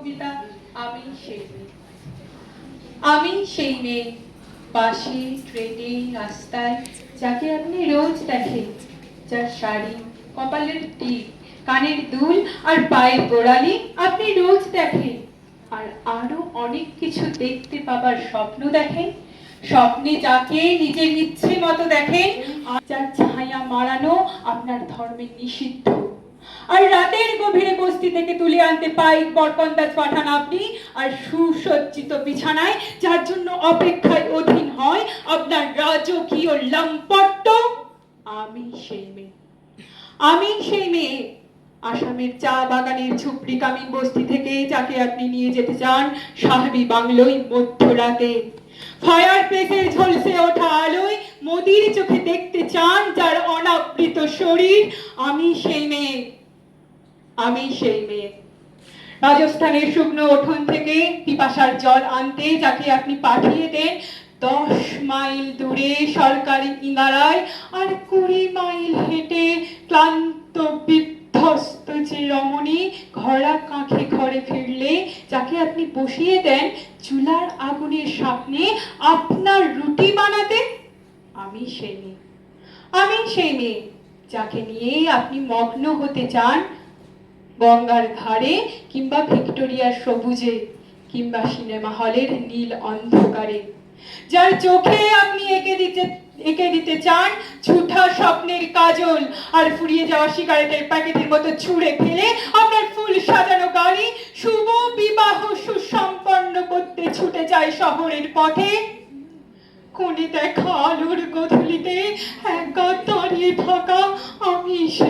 কবিতা, আমি সেই আমি সেই মেয়ে, বাসে, ট্রেনে, রাস্তায়, যাকে আপনি রোজ দেখেন। যার শাড়ি, কপালের টিপ, কানের দুল আর পায়ের গোড়ালি আপনি রোজ দেখেন। আর আরও অনেক কিছু দেখতে পাবার স্বপ্ন দেখেন। স্বপ্নে যাকে নিজের ইচ্ছে মতো দেখেন। আর যার ছায়া মারানো আপনার ধর্মে নিষিদ্ধ। আর রাতের গভীরে বস্তি থেকে তুলে আনতে পাই বরকন্দাজ পাঠান আপনি। আর সুসজ্জিত বিছানায়, যার জন্য অপেক্ষায় অধীন হয় আপনার রাজকীয় লম্পট্ট আমি সেই মেয়ে। আমি সেই মেয়ে। আসামের চা বাগানের ঝুপড়ি কামিন বস্তি থেকে যাকে আপনি নিয়ে যেতে চান, সাহাবি বাংলোয় মধ্যরাতে। ফায়ার প্লেসের ঝলসে ওঠা আলোয় মোদির চোখে দেখতে চান যার অনাবৃত শরীর। আমি সেই মেয়ে। আমি সেই মেয়ে। রাজস্থানের শুকনো উঠোন থেকে পিপাসার জল আনতে যাকে আপনি পাঠিয়ে দেন, দশ মাইল দূরে সরকারি ইনারায় আর কুড়ি মাইল হেঁটে ক্লান্ত, বিধ্বস্ত যে রমণী ঘরা কাঁখে ঘরে ফিরলে, যাকে আপনি বসিয়ে দেন চুলার আগুনের সামনে আপনার রুটি বানাতে, আমি সেই মেয়ে। আমি সেই মেয়ে, যাকে নিয়ে আপনি মগ্ন হতে চান গঙ্গার ধারে কিংবা ভিক্টোরিয়ার সবুজে কিংবা সিনেমা হলের নীল অন্ধকারে। যার চোখে আপনি এঁকে দিতে এঁকে দিতে চান ঝুঠা স্বপ্নের কাজল, আর ফুরিয়ে যাওয়া সিগারেটের প্যাকেটের মতো ছুঁড়ে ফেলে আপনার ফুল সাজানো গাড়ি শুভ বিবাহ সুসম্পন্ন করতে ছুটে যায় শহরের পথে। কোণে দেখা আলোর গধূলিতে, একা দাঁড়িয়ে থাকা আমি মেয়ে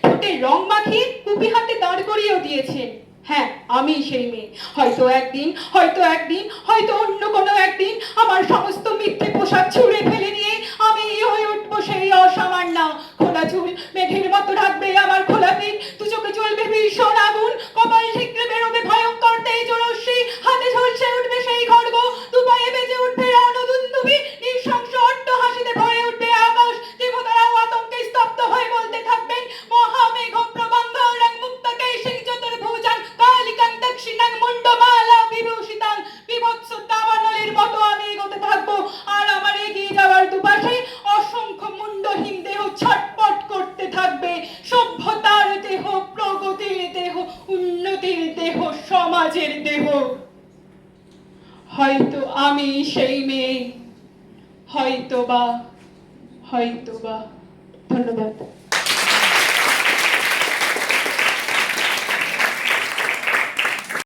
ঠোঁটে রং মাখিয়ে কুপি হাতে দাঁড় করিয়েও দিয়েছেন। হ্যাঁ আমি সেই মেয়ে। হয়তো একদিন হয়তো একদিন, হয়তো অন্য কোনো একদিন আমার সমস্ত মিথ্যে পোশাক ছুঁড়ে ফেলে নিয়ে আমি হয়ে উঠবো সেই অসামান্য। খোলা চুল, মেঘের মতো রাখবে আমার খোলা দিন দু চোখে চলবে ভীষণ আগুন। সমাজের দেহ। হয়তো আমি সেই মেয়ে হয়তো বা হয়তো বা ধন্যবাদ।